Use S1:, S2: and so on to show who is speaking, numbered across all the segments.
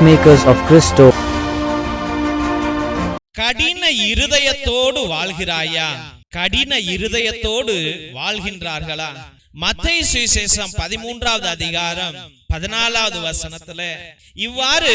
S1: Peacemakers of Christo.
S2: கடின இருதயத்தோடு வாழ்கிறாயா கடின இருதயத்தோடு வாழ்கின்றார்களா மத்திய சுவிசேஷம் பதிமூன்றாவது அதிகாரம் பதினாலாவது வசனத்துல இவ்வாறு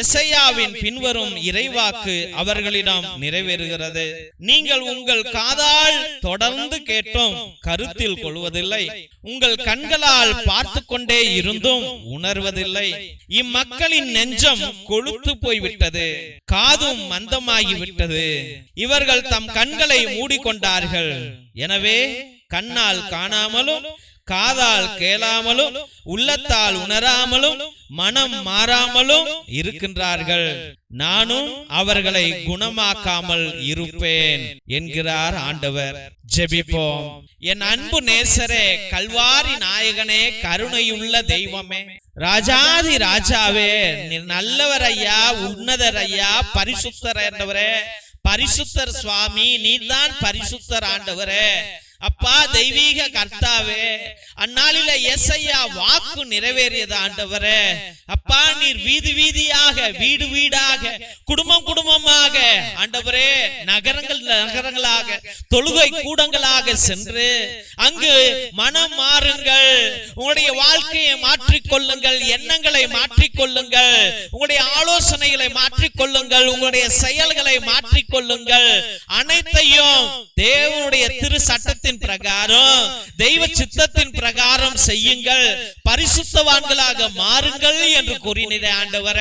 S2: எசையாவின் பின்வரும் இறைவாக்கு அவர்களிடம் நிறைவேறுகிறது. நீங்கள் உங்கள் காதால் தொடர்ந்து கேட்டும் கருத்தில் கொள்வதில்லை. உங்கள் கண்களால் பார்த்து கொண்டே இருந்தும் உணர்வதில்லை. இம்மக்களின் நெஞ்சம் கொழுத்து போய்விட்டது காதும் மந்தமாகிவிட்டது. இவர்கள் தம் கண்களை மூடிக்கொண்டார்கள். எனவே கண்ணால் காணாமலும் காதால் கேளாமலும் உள்ளத்தால் உணராமலும் மனம் மாறாமலும் இருக்கின்றார்கள். நானும் அவர்களை குணமாக்காமல் இருப்பேன் என்கிறார் ஆண்டவர். ஜெபிப்போம். என் அன்பு நேசரே கல்வாரி நாயகனே கருணையுள்ள தெய்வமே. ராஜாதி ராஜாவே நல்லவர் ஐயா உன்னதர் ஐயா பரிசுத்தர் என்றவரே பரிசுத்தர் சுவாமி நீதான் பரிசுத்தர் ஆண்டவரே. அப்பா தெய்வீக கர்த்தாவே அந்நாளில எஸ்ஐயா வாக்கு நிறைவேறியது ஆண்டவரே. அப்பா நீர் வீதி வீதியாக வீடு வீடாக குடும்பம் குடும்பமாக ஆண்டவரே நகரங்கள் நகரங்களாக தொழுகை கூடங்களாக சென்று அங்கு மனம் மாறுங்கள். உங்களுடைய வாழ்க்கையை மாற்றிக்கொள்ளுங்கள். எண்ணங்களை மாற்றிக்கொள்ளுங்கள். உங்களுடைய ஆலோசனைகளை மாற்றிக்கொள்ளுங்கள். உங்களுடைய செயல்களை மாற்றிக்கொள்ளுங்கள். அனைத்தையும் தேவனுடைய திரு சித்தத்தின் பிரகாரம் தெய்வ சித்தத்தின் பிரகாரம் செய்யுங்கள். பரிசுத்தவான்களாக மாறுங்கள் என்று கூறினதே ஆண்டவர.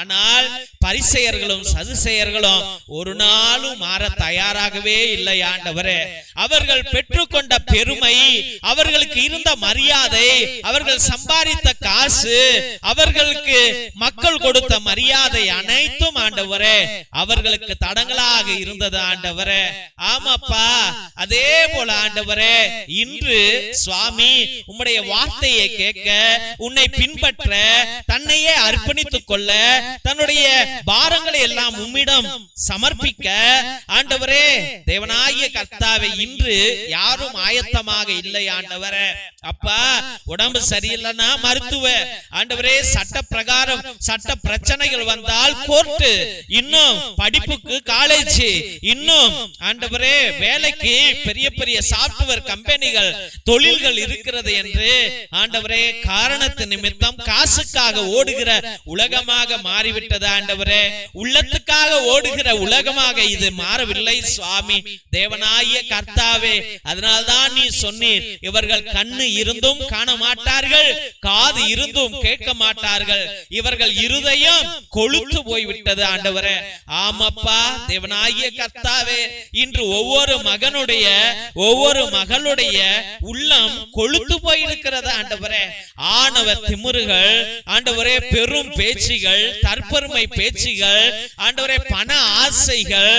S2: ஆனால் பரிசெயர்களும் சதுசெயர்களும் ஒரு நாளும் மாற தயாராகவே இல்லை ஆண்டவரே. அவர்கள் பெற்றுக்கொண்ட பெருமை அவர்களுக்கு இருந்த மரியாதை அவர்கள் சம்பாதித்த காசு அவர்களுக்கு மக்கள் கொடுத்த மரியாதை அனைத்தும் ஆண்டவரே அவர்களுக்கு தடங்களாக இருந்தது ஆண்டவரே. ஆமாப்பா அதே போல ஆண்டவரே இன்று சுவாமி உம்முடைய வார்த்தையை கேட்க உன்னை பின்பற்ற தன்னையே அர்ப்பணித்துக் கொள்ள தன்னுடைய பாரங்களை எல்லாம் உம்மிடம் சமர்ப்பிக்க ஆண்டவரே தேவனாகிய கர்த்தாவை இன்று யாரும் ஆயத்தமாக இல்லை ஆண்டவரே. அப்பா உடம்பு சரியில்லைன்னா மருத்துவ ஆண்டவரே சட்ட பிரகாரம் சட்ட பிரச்சனைகள் வந்தால் கோர்ட்டு. இன்னும் படிப்புக்கு காலேஜ் இன்னும் ஆண்டவரே வேலைக்கு பெரிய பெரிய சாப்ட்வேர் கம்பெனிகள் தொழில்கள் இருக்கிறது என்று ஆண்டவரே காரணத்து நிமித்தம் காசுக்காக ஓடுகிற உலகமாக மாறிவிட்டது ஆண்டவரே. உள்ளத்துக்காக ஓடுகிற உலகமாக இது மாறவில்லை சுவாமி. தேவனாகிய கர்த்தாவே அதனால்தான் நீ சொன்னீர் இவர்கள் கண்ணு இருந்தும் காண மாட்டார்கள் காது இருந்தும் கேட்க மாட்டார்கள். இவர்கள் இருதயம் கொழுத்து போய்விட்டது ஆண்டவரே ஆமாப்பா தேவனாகிய கர்த்தாவே இன்று ஒவ்வொரு மகனுடைய ஒவ்வொரு மகளுடைய உள்ளம் கொழுத்து போயிருக்கிறது ஆண்டவரே. ஆணவ திமுறுகள் ஆண்டவரே பெரும் பேச்சுகள் தற்பெருமை பேச்சுகள் ஆண்டவரே பண ஆசைகள்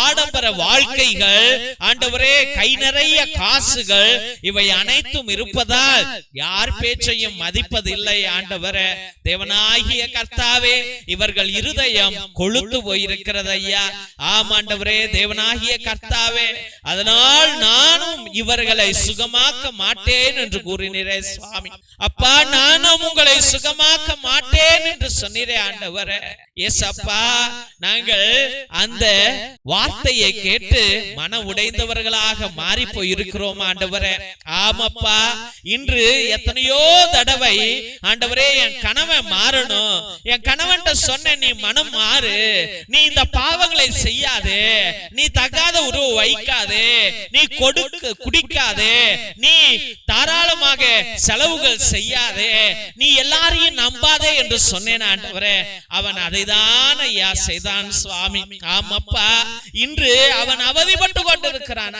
S2: ஆடம்பர வாழ்க்கைகள் ஆண்டவரே கை நிறைய காசுகள் இவை அனைத்தும் இருப்பதால் யார் பேச்சையும் மதிப்பதில்லை ஆண்டவரே. தேவனாகிய கர்த்தாவே இவர்கள் இருதயம் கொழுத்து போயிருக்கிறது ஐயா ஆம் ஆண்டவரே தேவனாகிய கர்த்தாவே. அதனால் நானும் இவர்களை சுகமாக்க மாட்டேன் என்று கூறினீரே சுவாமி. அப்பா நானும் உங்களை சுகமாக்க மாட்டேன் என்று சொன்னீரே ஆண்டவரே. அப்பா நாங்கள் அந்த வார்த்தையை கேட்டு மன உடைந்தவர்களாக மாறி போயிருக்கிறோம் ஆண்டவரே. ஆமப்பா இன்று எத்தனையோ தடவை ஆண்டவரே என் கணவன் மாறணும். என் கணவன் சொன்ன நீ மனம் மாறு. நீ இந்த பாவங்களை செய்யாதே. நீ தகாத உருவ வைக்காதே. நீ கொடுக்க குடிக்காதே. நீ தாராளமாக செலவுகள் செய்யாதே. நீ எல்லாரையும் நம்பாதே என்று சொன்னேன் ஆண்டவரே. அவன் அதைதான் ஐயா செய்தான் சுவாமி. ஆமப்பா இன்று அவன் அவதிப்பட்டு கொண்டிருக்கிறான்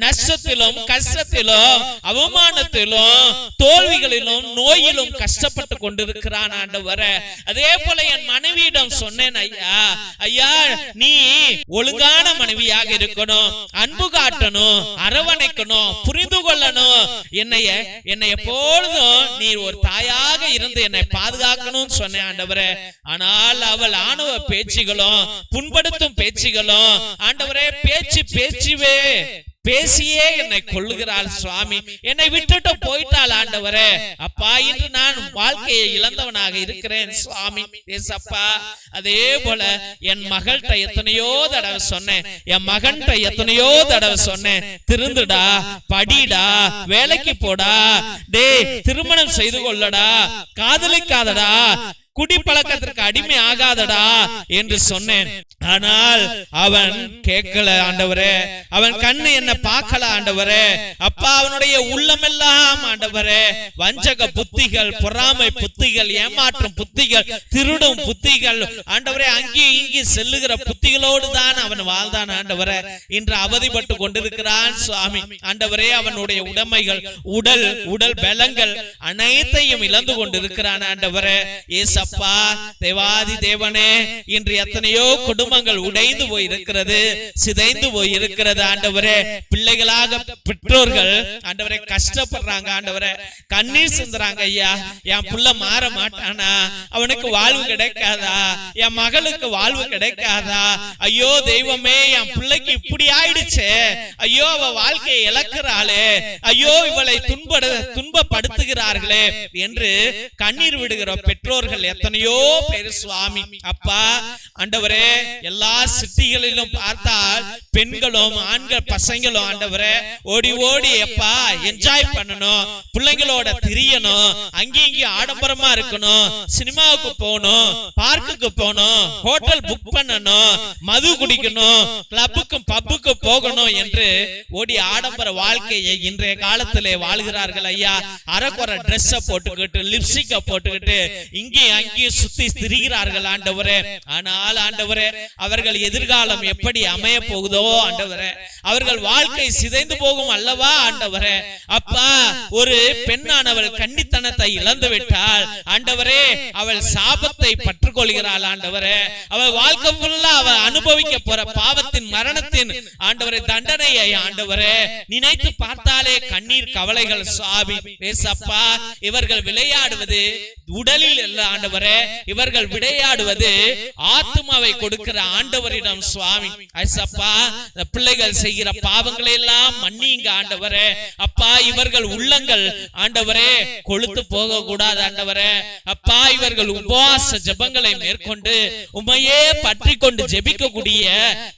S2: நஷ்டத்திலும் கஷ்டத்திலும் அவமானத்திலும் தோல்விகளிலும் நோயிலும் கஷ்டப்பட்டு கொண்டிருக்கிறான் ஆண்டவர. அதே போல என் மனைவியிடம் சொன்னேன் ஐயா ஐயா நீ ஒழுங்கான மனைவியாக இருக்கணும் அன்பு காட்டணும் அரவணைக்கணும் புரிந்து கொள்ளணும். என்னைய என்னை எப்பொழுதும் நீ ஒரு தாயாக இருந்து என்னை பாதுகாக்கணும்னு சொன்னேன் ஆண்டவரே. ஆனால் அவள் ஆணவ பேச்சுகளும் புண்படுத்தும் பேச்சுகளும் ஆண்டவரே பேச்சு பேச்சுவே பேசியே என்னை கொள்ளுகிறாள் சுவாமி. என்னை விட்டுட்டு போயிட்டாள் ஆண்டவரே. அப்பா இன்று நான் வாழ்க்கையை இழந்தவனாக இருக்கிறேன் சுவாமி. ஏசப்பா அதே போல என் மகள்கிட்ட எத்தனையோ தடவை சொன்னேன். என் மகன்கிட்ட எத்தனையோ தடவை சொன்னேன். திருந்துடா படிடா வேலைக்கு போடா. டேய் திருமணம் செய்து கொள்ளடா. காதலிக்காதடா. குடிப்பழக்கத்திற்கு அடிமை ஆகாதடா என்று சொன்னேன். ஆனால் அவன் கேட்கல ஆண்டவரே. அவன் கண்ணு என்ன பார்க்கல ஆண்டவரே. அப்பா அவனுடைய உள்ளமெல்லாம் ஆண்டவரே. வஞ்சக புத்திகள் பொறாமை புத்திகள் ஏமாற்றும் புத்திகள் திருடும் புத்திகள். ஆண்டவரே அங்கேயும் இங்கே செல்லுகிற புத்திகளோடு தான் அவன் வாழ்ந்தான் ஆண்டவரே. இன்று அவதிப்பட்டு கொண்டிருக்கிறான் சுவாமி. ஆண்டவரே அவனுடைய உடைமைகள் உடல் உடல் பலங்கள் அனைத்தையும் இழந்து கொண்டிருக்கிறான் ஆண்டவரே. ஏசப்பா தேவாதி தேவனே இன்று எத்தனையோ குடும்பங்கள் உடைந்து போய் இருக்கிறது சிதைந்து போய் இருக்கிறது ஆண்டவரே. பிள்ளைகளாக பெற்றோர்கள் ஆண்டவரே கஷ்டப்படுறாங்க ஆண்டவரே. கண்ணீர் சிந்துறாங்க ஐயா. என் புள்ள மாற மாட்டானா? அவனுக்கு வாழ்வு கிடைக்காதா? என் மகளுக்கு வாழ்வு கிடைக்காதா? ஐயோ தெய்வமே என் பிள்ளைக்கு இப்படி ஆயிடுச்சு. ஐயோ அவ வாழ்க்கையை இழக்கிறாளே. ஐயோ இவளை துன்பட துன்பப்படுத்துகிறார்களே என்று கண்ணீர் விடுகிற பெற்றோர்கள் எத்தனையோ பேர் சுவாமி. அப்பா ஆண்டவரே எல்லா சிட்டிகளிலும் பார்த்தால் பெண்களும் ஆண்கள் பசங்களும் ஆண்டவரே ஓடி ஓடி அப்பா என்ஜாய் பண்ணணும். பிள்ளைங்களோட திரியணும். அங்கேயும் ஆடம்பரமா இருக்கணும். சினிமாவுக்கு போகணும். பார்க்குக்கு போகணும். ஹோட்டல் புக் பண்ணணும். மது குடிக்கணும். கிளப்புக்கும் பப்புக்கு போகணும் என்று ஓடி ஆடம்பர வாழ்க்கையை இன்றைய காலத்திலே வாழ்கிறார்கள் ஐயா. அரைக்குறை ட்ரெஸ்ஸை போட்டுக்கிட்டு லிப்ஸ்டிக்கை போட்டுக்கிட்டு இங்கே அங்கே சுத்தி திரிகிறார்கள் ஆண்டவரே. ஆனால் ஆண்டவரே அவர்கள் எதிர்காலம் எப்படி அமைய போகுதோ ஆண்டவரே அவர்கள் வாழ்க்கை சிதைந்து போகும் அல்லவா ஆண்டவரே. அப்பா ஒரு பெண்ணானவள் கண்ணித்தனத்தை இழந்து விட்டால் ஆண்டவரே அவள் சாபத்தை பற்றுக்கொள்கிறாள் ஆண்டவரே. அவள் வாழ்க்கை ஃபுல்லா அவள் அனுபவிக்க போற பாவத்தின் மரணத்தின் ஆண்டவரை தண்டனையை ஆண்டவரே. நினைத்து பார்த்தாலே கண்ணீர் கவலைகள் சாபி பேசப்பா இவர்கள் விளையாடுவது உடலில் எல்லாம் ஆண்டவர். ஆண்டவரே இவர்கள் விளையாடுவது ஆத்மாவை கொடுக்கிற ஆண்டவரிடம் சுவாமி. ஐசப்பா இந்த பிள்ளைகள் செய்கிற பாவங்களை எல்லாம் மன்னிங்க ஆண்டவரே. அப்பா இவர்கள் உள்ளங்கள் ஆண்டவரே கொளுத்து போக கூடாது ஆண்டவரே. அப்பா இவர்கள் உபவாச ஜபங்களை மேற்கொண்டு உமையே பற்றி கொண்டு ஜெபிக்கக்கூடிய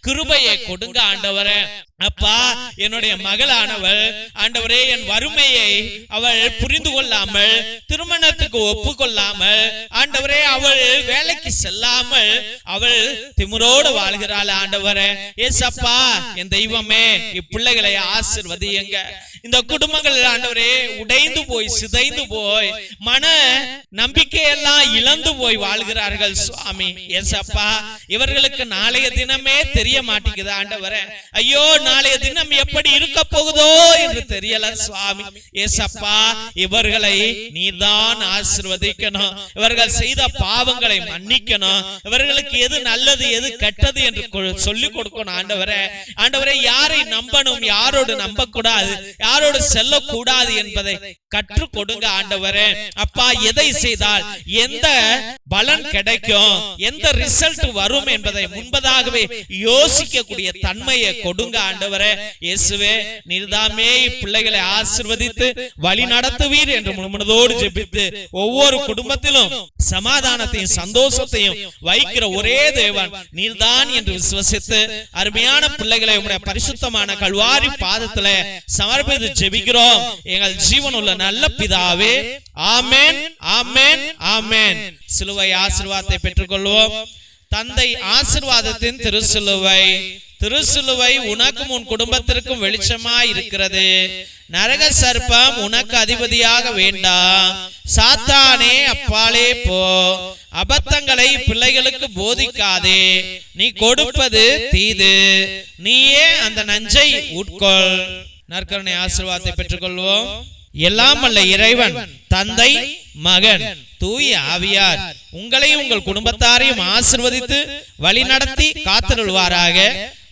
S2: கிருபையை கொடுங்க ஆண்டவரே. அப்பா என்னுடைய மகளானவள் ஆண்டவரே என் வறுமையை அவள் புரிந்து கொள்ளாமல் திருமணத்துக்கு ஒப்பு கொள்ளாமல் ஆண்டவரே அவள் வேலைக்கு செல்லாமல் அவள் திமுரோடு வாழ்கிறாள் ஆண்டவரே. ஏசப்பா என் தெய்வமே இப்பிள்ளைகளை ஆசிர்வதியுங்க. இந்த குடும்பங்கள் ஆண்டவரே உடைந்து போய் சிதைந்து போய் மன நம்பிக்கையெல்லாம் இழந்து போய் வாழ்கிறார்கள் சுவாமி. ஏசப்பா இவர்களுக்கு நாளைய தினமே தெரிய மாட்டேங்குது ஆண்டவரே. ஐயோ நாளைய தினம் எப்படி இருக்க போகுதோ என்று தெரியல சுவாமி. ஏசப்பா இவர்களை நீதான் ஆசிர்வதிக்கணும். இவர்கள் இவர்கள் செய்த பாவங்களை மன்னிக்கணும். இவர்களுக்கு எது நல்லது எது கெட்டது என்று சொல்லிக் கொடுக்கணும் ஆண்டவரே. ஆண்டவரே யாரை நம்பணும் யாரோடு நம்ப கூடாது யாரோடு செல்லக்கூடாது என்பதை கற்றுக் கொடுங்க ஆண்டவரே. அப்பா எதை செய்தால் எந்த பலன் கிடைக்கும் எந்த ரிசல்ட் வரும் என்பதை முன்பதாகவே யோசிக்கக்கூடிய தன்மையை கொடுங்க ஆண்டவரே. இயேசுவே நீர்தாமே பிள்ளைகளை ஆசிர்வதித்து வழி நடத்துவீர் என்று முழுமனதோடு ஜெபித்து ஒவ்வொரு குடும்பத்திலும் சமாதானத்தையும் சந்தோஷத்தையும் வைக்கிற ஒரே தேவன். நீர்தான் என்று விசுவசித்து அருமையான பிள்ளைகளை உம்முடைய பரிசுத்தமான கல்வாரி பாதத்துல சமர்ப்பித்து ஜெபிக்கிறோம். எங்கள் ஜீவன் உள்ள நல்ல பிதாவே ஆமேன் ஆமேன் ஆமேன். சிலுவை ஆசிர்வாதத்தை பெற்றுக்கொள்வோம். தந்தை ஆசிர்வாதத்தின் திருச்சிலுவை. திருசிலுவை உனக்கும் உன் குடும்பத்திற்கும் வெளிச்சமாய் இருக்கிறது. நரக சர்ப்பம் உனக்கு அதிபதியாக வேண்டாம் சாத்தானே அப்பாலே போ. அபத்தங்களை பிள்ளைகளுக்கு போதிக்காதே. நீ கொடுப்பது தீது. நீயே அந்த நஞ்சை உட்கொள். நற்கருணை ஆசிர்வாதத்தை பெற்றுக்கொள்வோம். எல்லாம் அல்ல இறைவன் தந்தை மகன் தூய ஆவியார். உங்களையும் உங்கள் குடும்பத்தாரையும் ஆசிர்வதித்து வழிநடத்தி காத்திருள்வாராக.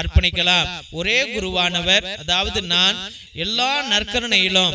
S2: அர்ப்பணிக்கலாம். ஒரே குருவானவர் அதாவது நான் எல்லா நற்கருணையிலும்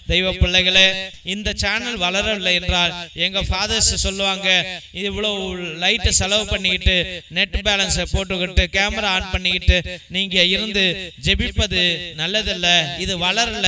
S2: தெய்வ பிள்ளைகளே இந்த சேனல் வளரவில்லை என்றால் எங்க ஃபாதர்ஸ் சொல்லுவாங்க இவ்வளவு லைட்டை செலவு பண்ணிக்கிட்டு நெட் பேலன்ஸை போட்டுக்கிட்டு கேமரா ஆன் பண்ணிக்கிட்டு நீங்க இருந்து ஜெபிப்பது நல்லதல்ல இது வளரல